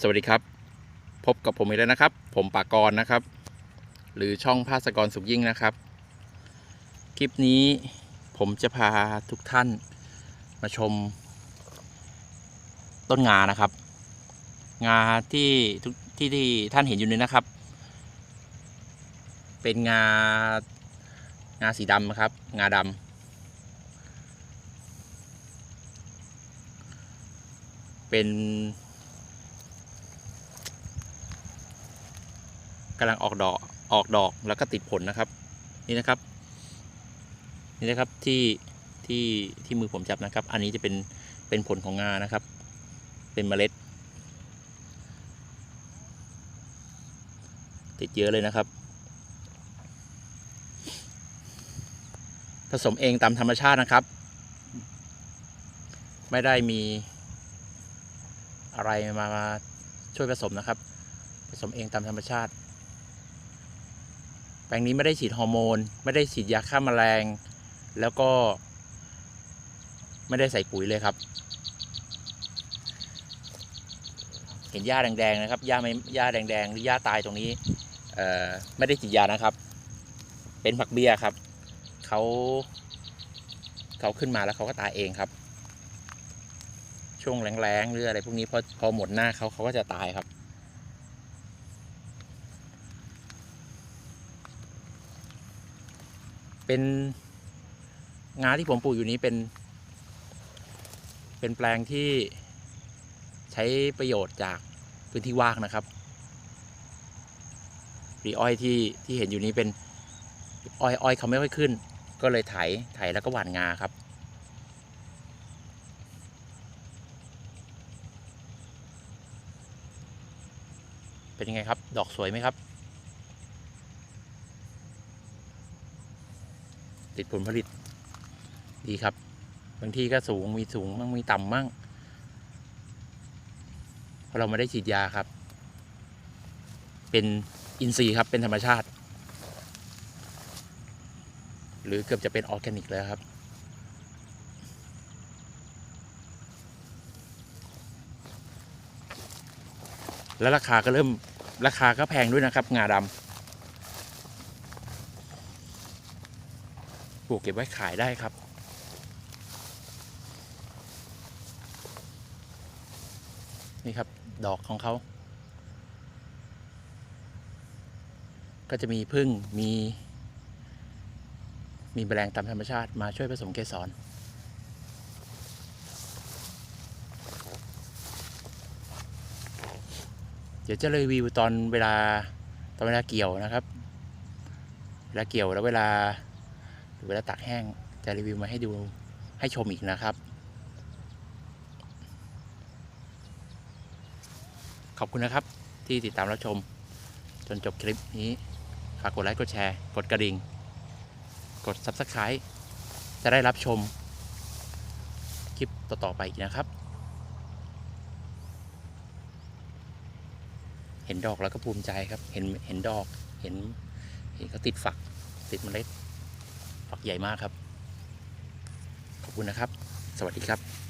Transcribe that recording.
สวัสดีครับ พบกับผมอีกแล้วนะครับ ผมปากรนะครับ หรือช่องภาสกรสุขยิ่งนะครับ คลิปนี้ผมจะพาทุกท่านมาชม ต้นงานะครับ งาที่ทุกที่ที่ท่านเห็นอยู่นี้นะครับ เป็นงางาสีดำนะครับ งาดำเป็น กำลังออกดอกออกดอกแล้วก็ติดผลนะครับ นี่นะครับ นี่นะครับที่ที่ที่มือผมจับนะครับ อันนี้จะเป็นเป็นผลของงานะครับ เป็นเมล็ด ติดเยอะเลยนะครับ ผสมเองตามธรรมชาตินะครับ ไม่ได้มีอะไรมามาช่วยผสมนะครับ ผสมเองตามธรรมชาติ แปลงนี้ไม่ได้ฉีดฮอร์โมน ไม่ได้ฉีดยาฆ่าแมลง แล้วก็ ไม่ได้ใส่ปุ๋ยเลยครับ เห็นหญ้าแดงๆนะครับหญ้าไม่หญ้าแดงๆหรือหญ้าตายตรงนี้ไม่ได้ฉีดยานะครับ เป็นผักเบี้ยครับเขาเขาขึ้นมาแล้วเขาก็ตายเองครับ ช่วงแรงๆหรืออะไรพวกนี้พอพอหมดหน้าเขาเขาก็จะตายครับ เป็นงาที่ผมปลูกอยู่นี้เป็น เป็นแปลงที่ใช้ประโยชน์จากพื้นที่ว่างนะครับปีอ้อยที่ที่เห็นอยู่นี้เป็นอ้อยอ้อยเขาไม่ค่อยขึ้น ก็เลยไถไถแล้วก็หว่านงาครับเป็นยังไงครับ ดอกสวยไหมครับ ติดผลผลิต ดีครับ บางที่ก็สูงมีสูงมั่งมีต่ำมั่งเพราะเราไม่ได้ฉีดยาครับ เป็นอินทรีย์ครับเป็นธรรมชาติ หรือเกือบจะเป็นออร์แกนิกแล้วครับแล้วราคาก็เริ่มราคาก็แพงด้วยนะครับ งาดำ ปลูกเก็บไว้ขายได้ครับ นี่ครับดอกของเขา ก็จะมีพึ่งมี มีแมลงตามธรรมชาติมาช่วยผสมเกสรเดี๋ยวจะรีวิวตอนเวลาตอนเวลาเกี่ยวนะครับ เวลาเกี่ยวแล้วเวลา เวลาตากแห้งจะรีวิวมาให้ดูให้ชมอีกนะครับ ขอบคุณนะครับที่ติดตามรับชม จนจบคลิปนี้ฝากกดไลค์กดแชร์ กดกระดิ่ง กด Subscribe จะได้รับชม คลิปต่อ ๆ ไปอีกนะครับ เห็นดอกแล้วก็ภูมิใจครับ เห็นเห็นดอก เห็นเห็นเขาติดฝัก ติดเมล็ดักใหญ่มากครับ ขอบคุณนะครับ สวัสดีครับ